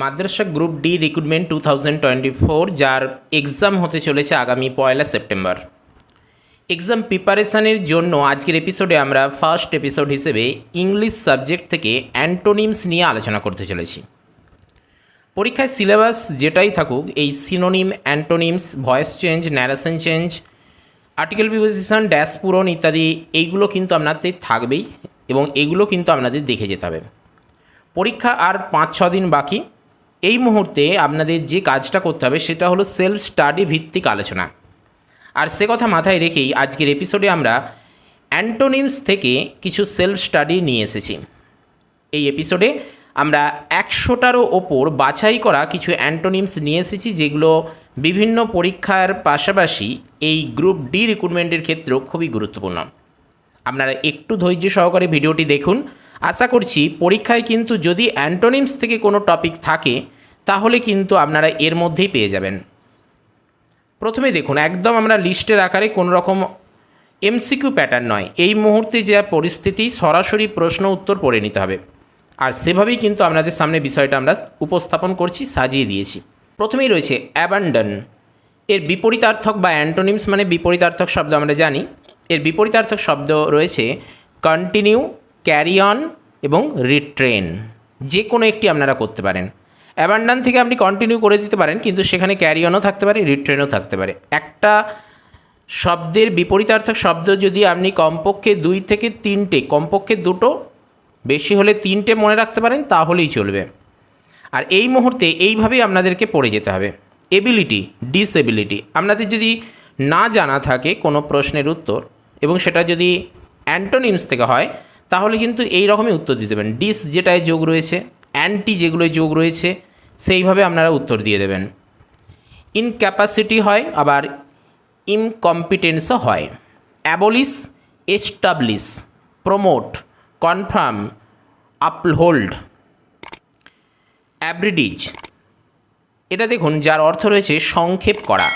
মাদ্রাসা group D recruitment two thousand twenty four, যার exam হতে চলেছে আগামী পয়লা সেপ্টেম্বর। এক্সাম প্রিপারেশানের জন্য আজকের এপিসোডে আমরা ফার্স্ট এপিসোড হিসেবে ইংলিশ সাবজেক্ট থেকে অ্যান্টোনিমস নিয়ে আলোচনা করতে চলেছি। পরীক্ষায় সিলেবাস যেটাই থাকুক, এই synonym, antonyms, voice change, narration change, article preposition, dash পূরণ ইত্যাদি, এইগুলো কিন্তু আপনাদের থাকবেই এবং এগুলো কিন্তু আপনাদের দেখে যেতে হবে। পরীক্ষা আর পাঁচ ছ দিন বাকি। এই মুহূর্তে আপনাদের যে কাজটা করতে হবে সেটা হলো সেলফ স্টাডি ভিত্তিক আলোচনা। আর সে কথা মাথায় রেখেই আজকের এপিসোডে আমরা অ্যান্টোনিমস থেকে কিছু সেলফ স্টাডি নিয়ে এসেছি। এই এপিসোডে আমরা একশোটারও ওপর বাছাই করা কিছু অ্যান্টোনিমস নিয়ে এসেছি, যেগুলো বিভিন্ন পরীক্ষার পাশাপাশি এই গ্রুপ ডি রিক্রুটমেন্টের ক্ষেত্রেও খুবই গুরুত্বপূর্ণ। আপনারা একটু ধৈর্য সহকারে ভিডিওটি দেখুন আশা করছি পরীক্ষায় কিন্তু যদি অ্যান্টোনিমস থেকে কোনো টপিক থাকে, তাহলে কিন্তু আপনারা এর মধ্যেই পেয়ে যাবেন। প্রথমে দেখুন, একদম আমরা লিস্টের আকারে কোনো রকম এমসিকিউ প্যাটার্ন নয়। এই মুহূর্তে যে পরিস্থিতি, সরাসরি প্রশ্ন উত্তর পড়ে নিতে হবে। আর সেভাবেই কিন্তু আপনাদের সামনে বিষয়টা আমরা উপস্থাপন করছি, সাজিয়ে দিয়েছি। প্রথমেই রয়েছে অ্যাবান্ডন। এর বিপরীতার্থক বা অ্যান্টোনিমস মানে বিপরীতার্থক শব্দ আমরা জানি। এর বিপরীতার্থক শব্দ রয়েছে কন্টিনিউ ক্যারি অন এবং রিট্রেন যে কোনো একটি আপনারা করতে পারেন। অ্যাবান্ডান থেকে আপনি কন্টিনিউ করে দিতে পারেন, কিন্তু সেখানে ক্যারি অনও থাকতে পারে রিট্রেনও থাকতে পারে। একটা শব্দের বিপরীতার্থক শব্দ যদি আপনি কমপক্ষে দুই থেকে তিনটে, কমপক্ষে দুটো, বেশি হলে তিনটে মনে রাখতে পারেন, তাহলেই চলবে। আর এই মুহূর্তে এইভাবেই আপনাদেরকে পড়ে যেতে হবে। এবিলিটি ডিসএবিলিটি আপনাদের যদি না জানা থাকে কোনো প্রশ্নের উত্তর, এবং সেটা যদি অ্যান্টোনিমস থেকে হয় তাহলে কিন্তু এই রকমই উত্তর দিতে দেবেন ডিস যেটায় যোগ রয়েছে অ্যান্টি যেগুলোয় যোগ রয়েছে, সেইভাবে আপনারা উত্তর দিয়ে দেবেন। ইনক্যাপাসিটি হয়, আবার ইনকম্পিটেন্সও হয়। Abolish establish promote confirm uphold abridge এটা দেখুন, যার অর্থ রয়েছে সংক্ষেপ করা।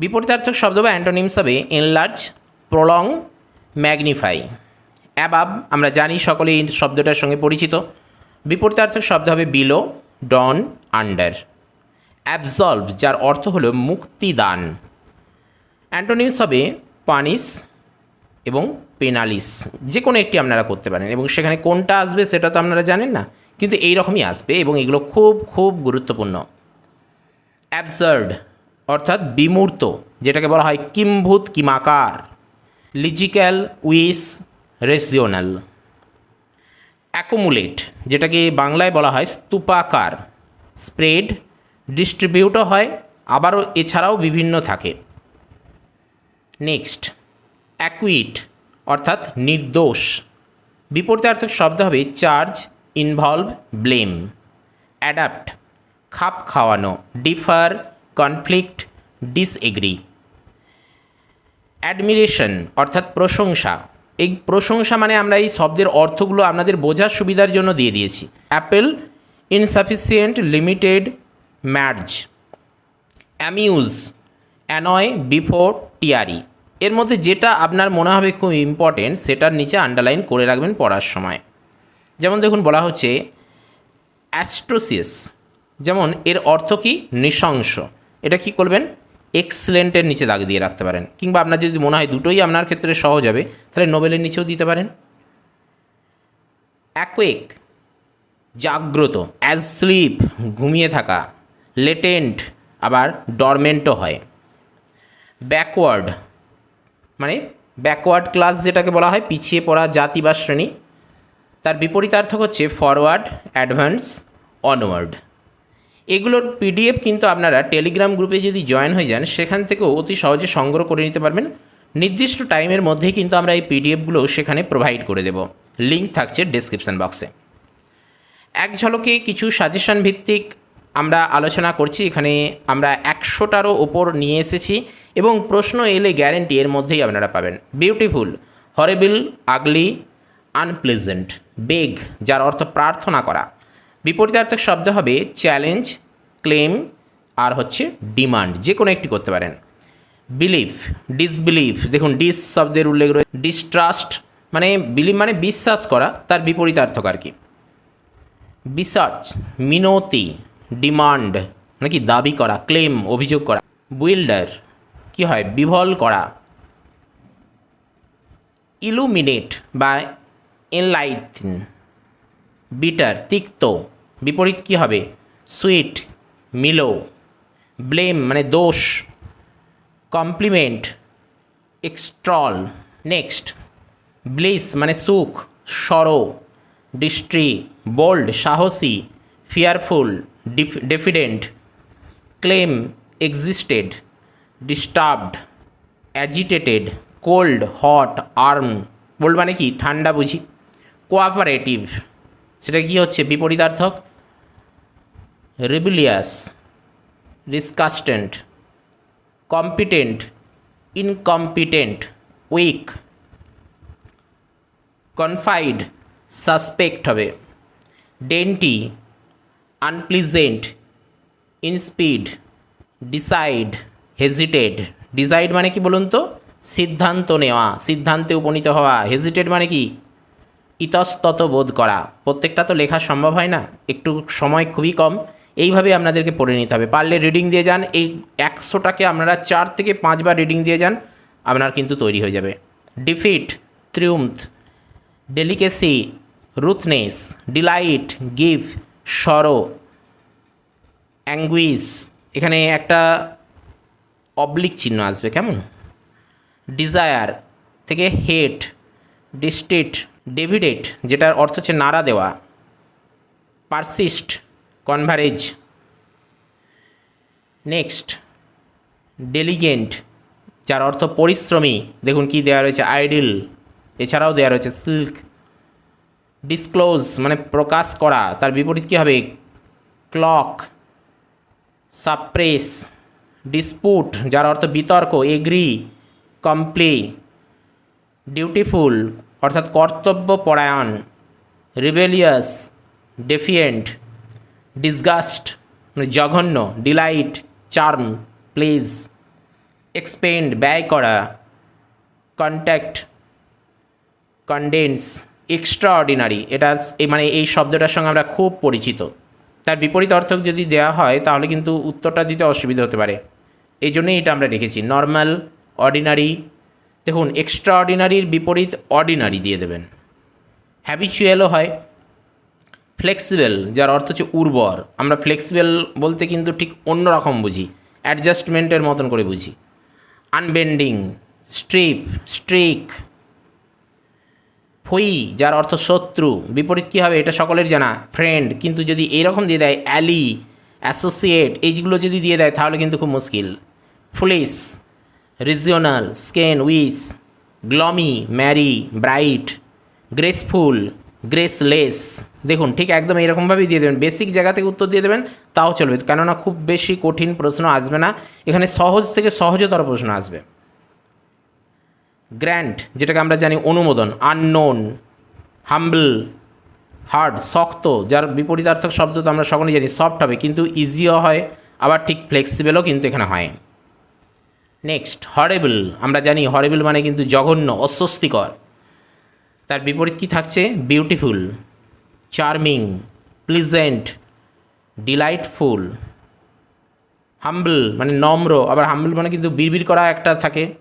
বিপরীতার্থক শব্দ বা অ্যান্টোনিমস হবে এনলার্জ প্রলং ম্যাগনিফাই অ্যাবাব, আমরা জানি সকলে এই শব্দটার সঙ্গে পরিচিত। বিপরীতার্থক শব্দ হবে বিলো ডন আন্ডার অ্যাবজলভ যার অর্থ হলো মুক্তিদান। অ্যান্টোনিমস হবে পানিস এবং পেনালিস যে কোনো একটি আপনারা করতে পারেন, এবং সেখানে কোনটা আসবে সেটা তো আপনারা জানেন না, কিন্তু এই রকমই আসবে, এবং এগুলো খুব খুব গুরুত্বপূর্ণ। অ্যাবসার্ড অর্থাৎ বিমূর্ত, যেটাকে বলা হয় কিম্ভূত, কিমাকার। লিজিক্যাল উইস রেসিওনাল অ্যাকুমুলেট, যেটাকে বাংলায় বলা হয় স্তূপাকার। স্প্রেড, ডিস্ট্রিবিউটও হয়, আবারও এছাড়াও বিভিন্ন থাকে। নেক্সট, অ্যাকুইট, অর্থাৎ নির্দোষ। বিপরীতার্থক শব্দ হবে চার্জ, ইনভলভ, ব্লেম। অ্যাডাপ্ট, খাপ খাওয়ানো, ডিফার, কনফ্লিক্ট, ডিসএগ্রি। অ্যাডমিরেশন, অর্থাৎ প্রশংসা। এই প্রশংসা মানে আমরা এই শব্দের অর্থগুলো আপনাদের বোঝার সুবিধার জন্য দিয়ে দিয়েছি। Appeal insufficient limited merge amuse annoy before টিয়ারি এর মধ্যে যেটা আপনার মনে হবে খুব ইম্পর্টেন্ট সেটার নিচে আন্ডারলাইন করে রাখবেন পড়ার সময়। যেমন দেখুন, বলা হচ্ছে অ্যাস্ট্রোসিয়াস যেমন এর অর্থ কি? নৃশংস। এটা কি করবেন? এক্সেলেন্টের নিচে দাগ দিয়ে রাখতে পারেন। কিংবা আপনার যদি মনে হয় দুটোই আপনার ক্ষেত্রে সহজ হবে, তাহলে নোবেলের নিচেও দিতে পারেন। অ্যাকোয়েক, জাগ্রত অ্যাজ স্লিপ ঘুমিয়ে থাকা, লেটেন্ট, আবার ডরমেন্টও হয়। ব্যাকওয়ার্ড মানে ব্যাকওয়ার্ড ক্লাস যেটাকে বলা হয়, পিছিয়ে পড়া জাতি বা শ্রেণি, তার বিপরীতার্থক হচ্ছে ফরওয়ার্ড অ্যাডভান্স অনওয়ার্ড এগুলোর পিডিএফ কিন্তু আপনারা টেলিগ্রাম গ্রুপে যদি জয়েন হয়ে যান, সেখান থেকেও অতি সহজে সংগ্রহ করে নিতে পারবেন। নির্দিষ্ট টাইমের মধ্যেই কিন্তু আমরা এই পিডিএফগুলো সেখানে প্রোভাইড করে দেব। লিঙ্ক থাকছে ডিসক্রিপশান বক্সে এক ঝলকে কিছু সাজেশন ভিত্তিক আমরা আলোচনা করছি। এখানে আমরা একশোটারও ওপর নিয়ে এসেছি এবং প্রশ্ন এলে গ্যারেন্টি এর মধ্যেই আপনারা পাবেন। বিউটিফুল হরেবিল আগলি আনপ্লেজেন্ট বেগ যার অর্থ প্রার্থনা করা। বিপরীতার্থক শব্দ হবে চ্যালেঞ্জ ক্লেম আর হচ্ছে ডিমান্ড যে কোনো একটি করতে পারেন। বিলিফ ডিসবিলিভ দেখুন ডিস শব্দের উল্লেখ রয়েছে ডিস্ট্রাস্ট মানে বিলিভ মানে বিশ্বাস করা, তার বিপরীতার্থক আর কি। বিসার্চ, মিনতি ডিমান্ড নাকি দাবি করা ক্লেম অভিযোগ করা। বিল্ডার কি হয় বিভল করা। ইলুমিনেট বা এনলাইটিন বিটার তিক্ত। বিপরীত কী হবে? সুইট, মিলো, ব্লেম মানে দোষ, কমপ্লিমেন্ট, এক্সট্রল, নেক্সট, ব্লিস মানে সুখ, সরো, ডিস্ট্রি, বোল্ড, সাহসী, fearful diffident, calm, excited, disturbed, agitated, cold, hot, warm, bold মানে কি? ঠান্ডা বুঝি, কোঅপারেটিভ, সেটা কি হচ্ছে? বিপরীতার্থক rebellious discontent competent incompetent weak confide suspect হবে। Dainty unpleasant insipid decide hesitate decide মানে কি বলুন তো? সিদ্ধান্ত নেওয়া, সিদ্ধান্তে উপনীত হওয়া। হেজিটেড মানে কি? ইতস্তত বোধ করা। প্রত্যেকটা তো লেখা সম্ভব হয় না। একটু সময় খুবই কম। এইভাবে আপনাদেরকে পড়ে নিতে হবে। পারলে রিডিং দিয়ে যান, এই একশোটাকে আপনারা চার থেকে পাঁচবার রিডিং দিয়ে যান, আপনার কিন্তু তৈরি হয়ে যাবে। Defeat triumph delicacy roughness delight give sorrow anguish এখানে একটা অবলিক চিহ্ন আসবে, কেমন? ডিজায়ার থেকে হেট ডিস্টেট ডেভিডেট যেটার অর্থ হচ্ছে নাড়া দেওয়া। পারসিস্ট কনভারেজ নেক্সট ডেলিগেন্ট যার অর্থ পরিশ্রমী, দেখুন কি দেওয়া রয়েছে আইডিল এছাড়াও দেওয়া রয়েছে সিল্ক ডিসক্লোজ মানে প্রকাশ করা, তার বিপরীত কী হবে? ক্লক সাপ্রেস ডিসপুট যার অর্থ বিতর্ক এগ্রি কমপ্লি ডিউটিফুল অর্থাৎ কর্তব্য পরায়ণ রিবেলিয়াস ডেফিয়েন্ট ডিসগাস্ট মানে জঘন্য ডিলাইট চার্ম প্লেজ এক্সপেন্ড ব্যয় করা কন্ট্যাক্ট কন্ডেন্স এক্সট্রা অর্ডিনারি এটা মানে এই শব্দটার সঙ্গে আমরা খুব পরিচিত। তার বিপরীত অর্থক যদি দেওয়া হয়, তাহলে কিন্তু উত্তরটা দিতে অসুবিধা হতে পারে। এই জন্যই এটা আমরা রেখেছি নর্মাল অর্ডিনারি দেখুন এক্সট্রা অর্ডিনারির বিপরীত অর্ডিনারি দিয়ে দেবেন। হ্যাবিচুয়ালও হয় ফ্লেক্সিবল, যার অর্থ হচ্ছে উর্বর। আমরা ফ্লেক্সিবল বলতে কিন্তু ঠিক অন্য রকম বুঝি। অ্যাডজাস্টমেন্টের মতন করে বুঝি। আনবেন্ডিং, স্ট্রিপ, স্ট্রিক, ফই, যার অর্থ শত্রু। বিপরীত কী হবে এটা সকলের জানা। ফ্রেন্ড, কিন্তু যদি এইরকম দিয়ে দেয়, অ্যালি, অ্যাসোসিয়েট, এইগুলো যদি দিয়ে দেয়, তাহলে কিন্তু খুব মুশকিল। Foolish regional, scan wise gloomy, merry, bright, graceful graceless. দেখুন, ঠিক একদম এরকমভাবেই দিয়ে দেবেন। বেসিক জায়গা থেকে উত্তর দিয়ে দেবেন, তাও চলবে। কেননা খুব বেশি কঠিন প্রশ্ন আসবে না। এখানে সহজ থেকে সহজতর প্রশ্ন আসবে। গ্র্যান্ড যেটাকে আমরা জানি অনুমোদন, আননোন, হাম্বল, হার্ড, শক্ত, যার বিপরীতার্থক শব্দ তো আমরা সকলেই জানি, সফট হবে, কিন্তু ইজিও হয়, আবার ঠিক ফ্লেক্সিবলও কিন্তু এখানে হয়। নেক্সট হরেবল আমরা জানি হরেবল মানে কিন্তু জঘন্য, অস্বস্তিকর। তার বিপরীত কি থাকছে? Beautiful charming pleasant delightful humble মানে নম্র, আবার হাম্বল মানে কিন্তু বিড়বিড় করা একটা থাকে।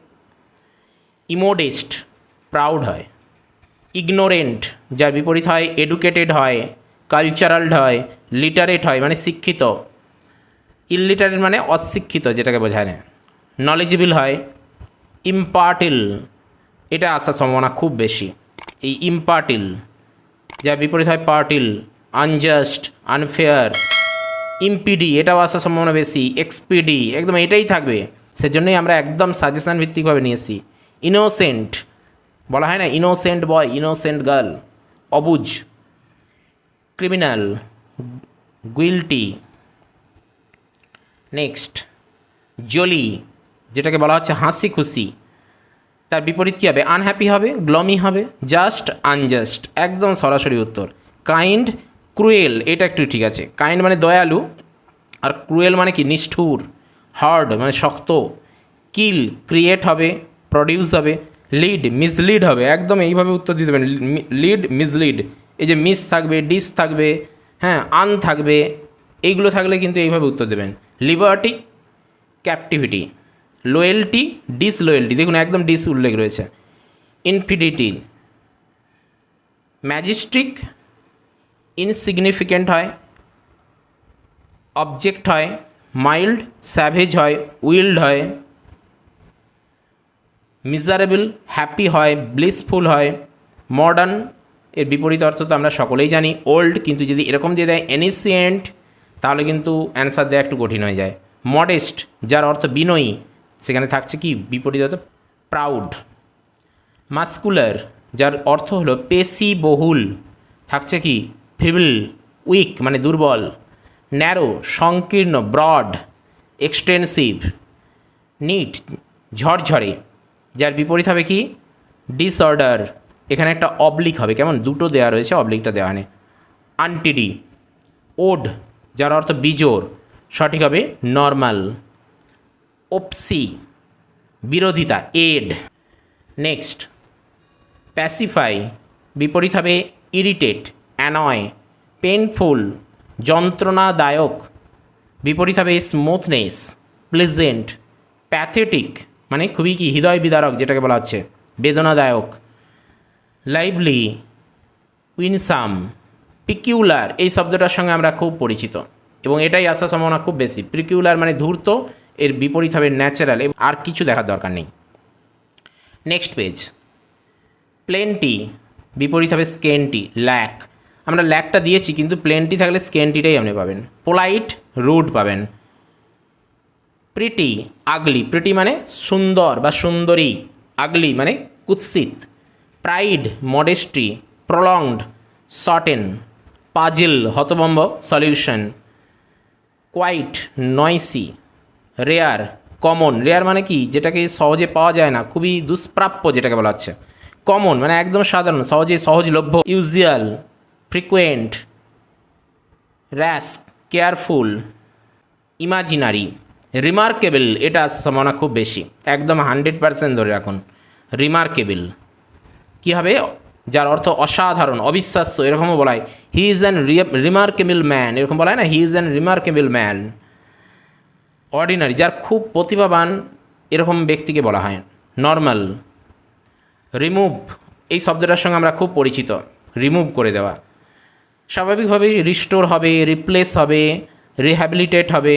ইমোডেস্ট প্রাউড হয়। ইগনোরেন্ট যার বিপরীত হয় এডুকেটেড হয় কালচারালড হয় লিটারেট হয় মানে শিক্ষিত। ইললিটারেট মানে অশিক্ষিত, যেটাকে বোঝায় না। নলেজেবল হয়। ইম্পার্টিল এটা আসার সম্ভাবনা খুব বেশি। এই ইম্পার্টিল যার বিপরীত হয় পার্টিল আনজাস্ট আনফেয়ার ইম্পিডি এটাও আসার সম্ভাবনা বেশি এক্সপিডি একদম এটাই থাকবে। সেজন্যই আমরা একদম সাজেশন ভিত্তিকভাবে নিয়েছি। ইনোসেন্ট বলা হয় না ইনোসেন্ট বয় ইনোসেন্ট গার্ল অবুজ ক্রিমিনাল গুইলটি নেক্সট জলি যেটাকে বলা হচ্ছে হাসি খুশি। তার বিপরীত কী হবে? আনহ্যাপি হবে গ্লমি হবে জাস্ট আনজাস্ট একদম সরাসরি উত্তর। কাইন্ড ক্রুয়েল এটা একটু ঠিক আছে। কাইন্ড মানে দয়ালু, আর ক্রুয়েল মানে কি? নিষ্ঠুর হার্ড মানে শক্ত। কিল ক্রিয়েট হবে প্রডিউস হবে লিড মিসলিড হবে। একদম এইভাবে উত্তর দিতে দেবেন লিড মিসলিড এই যে মিস থাকবে ডিস থাকবে হ্যাঁ আন থাকবে, এইগুলো থাকলে কিন্তু এইভাবে উত্তর দেবেন। লিবার্টি ক্যাপটিভিটি লোয়েলটি ডিসলোয়েলটি দেখুন একদম ডিস উল্লেখ রয়েছে। ইনফিডিটি ম্যাজিস্ট্রিক ইনসিগনিফিকেন্ট হয় অবজেক্ট হয় মাইল্ড স্যাভেজ হয় উইল্ড হয় মিজারেবল হ্যাপি হয় ব্লিসফুল হয় মডার্ন এর বিপরীত অর্থ তো আমরা সকলেই জানি ওল্ড কিন্তু যদি এরকম দিয়ে দেয় এনিসিয়েন্ট তাহলে কিন্তু অ্যান্সার দেওয়া একটু কঠিন হয়ে যায়। মডেস্ট যার অর্থ বিনয়ী সেখানে থাকছে কি? বিপরীত প্রাউড মাস্কুলার যার অর্থ হলো পেশি বহুল থাকছে কি? ফিবল উইক মানে দুর্বল। ন্যারো সংকীর্ণ ব্রড এক্সটেন্সিভ নিট ঝরঝরে। যার বিপরীত হবে কি? ডিসঅর্ডার এখানে একটা অবলিক হবে। কেমন? দুটো দেওয়া রয়েছে অবলিকটা দেওয়া নেই আনটিডি ওড যার অর্থ বিজোর সঠিক হবে নর্মাল ওপসি বিরোধিতা এড নেক্সট প্যাসিফাই বিপরীত হবে ইরিটেট অ্যানয় পেনফুল যন্ত্রণাদায়ক বিপরীত হবে স্মুথনেস প্লেজেন্ট প্যাথেটিক মানে খুবই কি হৃদয় বিদারক যেটাকে বলা হচ্ছে। বেদনাদায়ক. লাইভলি উইনসাম পিকিউলার এই শব্দটার সঙ্গে আমরা খুব পরিচিত। এবং এটাই আসার সম্ভাবনা খুব বেশি। পিকিউলার মানে ধূর্ত এর বিপরীত হবে ন্যাচারাল আর কিছু দেখার দরকার নেই। নেক্সট পেজ প্লেনটি বিপরীত হবে স্কেনটি ল্যাক আমরা ল্যাকটা দিয়েছি, কিন্তু প্লেনটি থাকলে স্কেনটিটাই আপনি পাবেন। পোলাইট রুড পাবেন। প্রিটি আগলি প্রিটি মানে সুন্দর বা সুন্দরী। আগলি মানে কুৎসিত। Pride modesty prolonged shorten puzzle হতবম্ব solution quiet noisy rare common rare মানে কি? যেটাকে সহজে পাওয়া যায় না, খুবই দুষ্প্রাপ্য যেটাকে বলা হচ্ছে। কমন মানে একদম সাধারণ, সহজে সহজলভ্য usual frequent rash careful imaginary remarkable এটা সম্ভাবনা খুব বেশি। একদম হান্ড্রেড পার্সেন্ট ধরে রাখুন। রিমার্কেবল কী হবে? যার অর্থ অসাধারণ, অবিশ্বাস্য, এরকমও বলা হয়। He is an remarkable man এরকম বলা হয় না? He is an remarkable man ordinary যার খুব প্রতিভাবান এরকম ব্যক্তিকে বলা হয়। নর্মাল রিমুভ এই শব্দটার সঙ্গে আমরা খুব পরিচিত। রিমুভ করে দেওয়া। স্বাভাবিকভাবেই রিস্টোর হবে রিপ্লেস হবে রিহ্যাবিলিটেট হবে।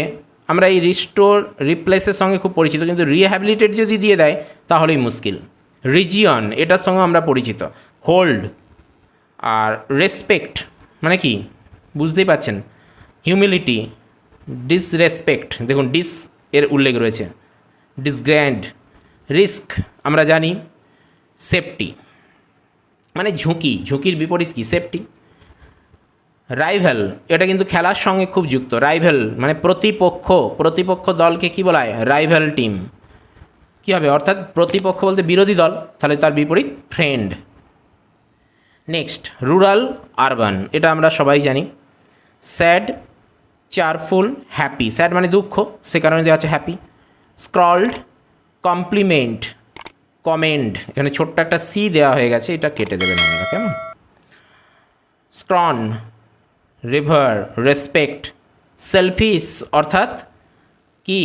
আমরা এই রিস্টোর রিপ্লেসের সঙ্গে খুব পরিচিত, কিন্তু রিহ্যাবিলিটেট যদি দিয়ে দেয়, তাহলেই মুশকিল। রিজিয়ন এটার সঙ্গে আমরা পরিচিত। হোল্ড আর রেসপেক্ট মানে কি? বুঝতেই পাচ্ছেন হিউমিলিটি ডিসরেসপেক্ট দেখুন ডিস এর উল্লেখ রয়েছে। ডিসগ্র্যান্ড রিস্ক আমরা জানি সেফটি মানে ঝুঁকি, ঝুঁকির বিপরীত কি? সেফটি রাইভেল এটা কিন্তু খেলার সঙ্গে খুব যুক্ত। রাইভেল মানে প্রতিপক্ষ প্রতিপক্ষ দলকে কি বলা হয়? রাইভেল টিম কী হবে? অর্থাৎ প্রতিপক্ষ বলতে বিরোধী দল, তাহলে তার বিপরীত ফ্রেন্ড নেক্সট রুরাল আরবান এটা আমরা সবাই জানি। স্যাড চারফুল হ্যাপি স্যাড মানে দুঃখ, সে কারণে দেওয়া আছে হ্যাপি স্ক্রলড কমপ্লিমেন্ট কমেন্ট এখানে ছোট্ট একটা সি দেওয়া হয়ে গেছে, এটা কেটে দেবেন আমরা কেমন? স্ক্রন রিভার রেসপেক্ট সেলফিস অর্থাৎ কি?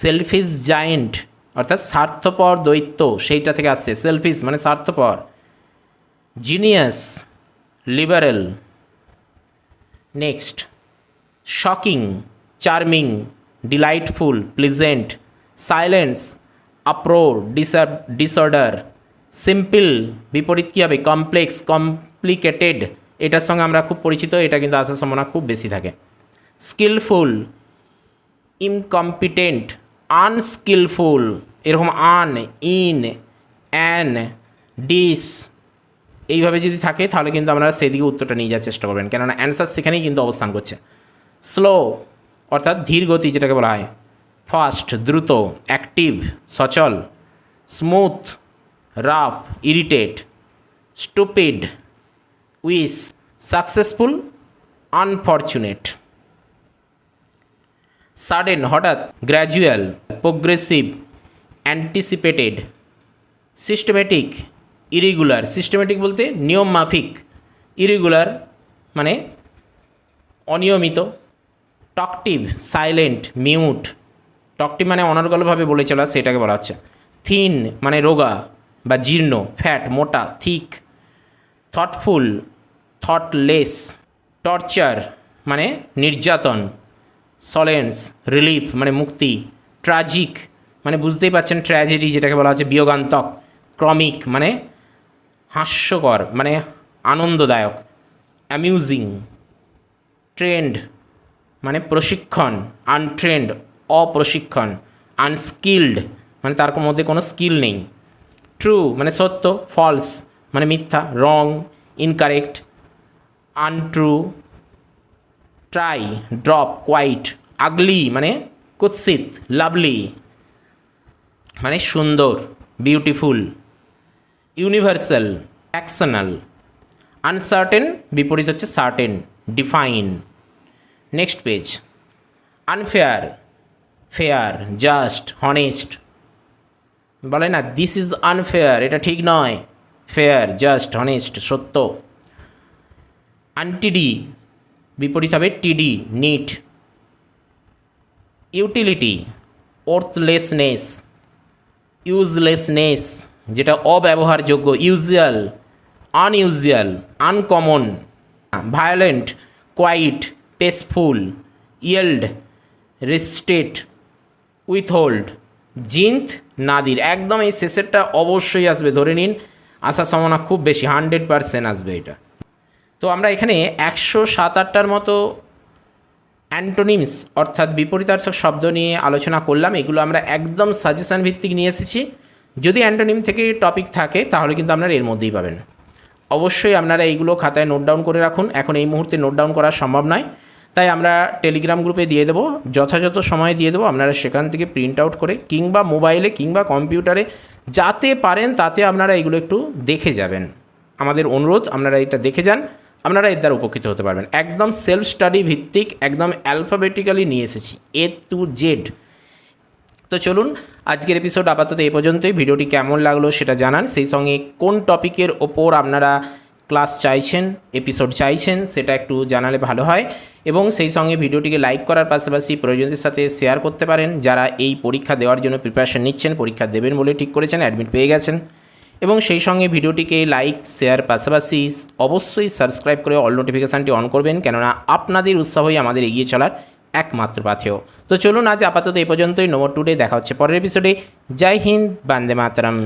সেলফিস জায়েন্ট অর্থাৎ স্বার্থপর দৈত্য, সেইটা থেকে আসছে সেলফিস মানে স্বার্থপর genius liberal next shocking charming delightful pleasant silence uproar ডিসার disorder simple বিপরীত কী হবে? কমপ্লেক্স কমপ্লিকেটেড এটার সঙ্গে আমরা খুব পরিচিত, এটা কিন্তু আসার সম্ভাবনা খুব বেশি থাকে। স্কিলফুল ইনকম্পিটেন্ট আনস্কিলফুল এরকম আন ইন অ্যান ডিস এইভাবে যদি থাকে, তাহলে কিন্তু আপনারা সেদিকে উত্তরটা নিয়ে যাওয়ার চেষ্টা করবেন। কেননা অ্যান্সার সেখানেই কিন্তু অবস্থান করছে। স্লো, অর্থাৎ ধীর গতি যেটাকে বলা হয়। ফাস্ট, দ্রুত, অ্যাক্টিভ, সচল, smooth, rough, irritate, stupid, wise, successful, unfortunate. Sudden, হঠাৎ gradual, progressive, anticipated, systematic, irregular. Systematic বলতে নিয়ম মাফিক, ইরেগুলার মানে অনিয়মিত টকটিভ সাইলেন্ট মিউট টকটিভ মানে অনর্গলভাবে বলে চলা, সেটাকে বলা হচ্ছে। থিন মানে রোগা বা জীর্ণ ফ্যাট মোটা থিক থটফুল থটলেস টর্চার মানে নির্যাতন। সলেন্স রিলিফ মানে মুক্তি। ট্রাজিক মানে বুঝতেই পারছেন ট্র্যাজেডি যেটাকে বলা হচ্ছে, বিয়োগান্তক। ক্রমিক মানে হাস্যকর মানে আনন্দদায়ক। অ্যামিউজিং ট্রেন্ড মানে প্রশিক্ষণ আনট্রেন্ড অপ্রশিক্ষণ আনস্কিল্ড মানে তার মধ্যে কোনো স্কিল নেই। ট্রু মানে সত্য ফলস মানে মিথ্যা wrong incorrect untrue try drop quiet ugly মানে কুৎসিত লাভলি মানে সুন্দর বিউটিফুল ইউনিভার্সাল অ্যাকশনাল আনসার্টেন বিপরীত হচ্ছে certain define next page unfair fair just honest বলে না দিস ইজ আনফেয়ার এটা ঠিক নয়। ফেয়ার জাস্ট হনেস্ট সত্য। আনটিডি বিপরীত হবে টিডি নিট ইউটিলিটি ওর্থলেসনেস ইউজলেসনেস যেটা অব্যবহারযোগ্য usual unusual uncommon violent quiet peaceful, yield restate withhold, zenith, nadir. একদম এই শেষেরটা অবশ্যই আসবে, ধরে নিন আসার সম্ভাবনা খুব বেশি, হান্ড্রেড পারসেন্ট আসবে এটা। তো আমরা এখানে একশো সাত আটটার মতো অ্যান্টোনিমস, অর্থাৎ বিপরীতার্থক শব্দ নিয়ে আলোচনা করলাম। এগুলো আমরা একদম সাজেশন ভিত্তিক নিয়ে এসেছি। যদি অ্যান্টোনিম থেকে টপিক থাকে, তাহলে কিন্তু আপনারা এর মধ্যেই পাবেন। অবশ্যই আপনারা এইগুলো খাতায় নোট ডাউন করে রাখুন। এখন এই মুহূর্তে নোট ডাউন করা সম্ভব নয়। তাই আমরা টেলিগ্রাম গ্রুপে দিয়ে দেবো, যথাযথ সময়ে দিয়ে দেবো, আপনারা সেখান থেকে প্রিন্ট আউট করে কিংবা মোবাইলে কিংবা কম্পিউটারে যাতে পারেন তাতে আপনারা এগুলো একটু দেখে যাবেন। আমাদের অনুরোধ, আপনারা এটা দেখে যান, আপনারা এর দ্বারা উপকৃত হতে পারবেন। একদম সেলফ স্টাডি ভিত্তিক, একদম অ্যালফাবেটিক্যালি নিয়ে এসেছি এ টু জেড তো চলুন, আজকের এপিসোড আপাতত এই পর্যন্তই। ভিডিওটি কেমন লাগল সেটা জানান। সেই সঙ্গে কোন টপিকের ওপর আপনারা ক্লাস চাইছেন এপিসোড চাইছেন, সেটা একটু জানালে ভালো হয় এবং সেই সঙ্গে ভিডিওটিকে লাইক করার পাশাপাশি প্রয়োজনদের সাথে শেয়ার করতে পারেন যারা এই পরীক্ষা দেওয়ার জন্য প্রিপারেশন নিচ্ছেন, পরীক্ষা দেবেন বলে ঠিক করেছেন অ্যাডমিট পেয়ে গেছেন। এবং সেই সঙ্গে ভিডিওটিকে লাইক শেয়ার পাশাপাশি অবশ্যই সাবস্ক্রাইব করে অল নোটিফিকেশানটি অন করবেন, কেননা আপনাদের উৎসাহই আমাদের এগিয়ে চলার একমাত্র পাথেয়। তো চলুন আজ আপাতত এই পর্যন্তই নম্বর টুডে দেখা হচ্ছে পরের এপিসোডে জয় হিন্দ, বান্দে মাতরম।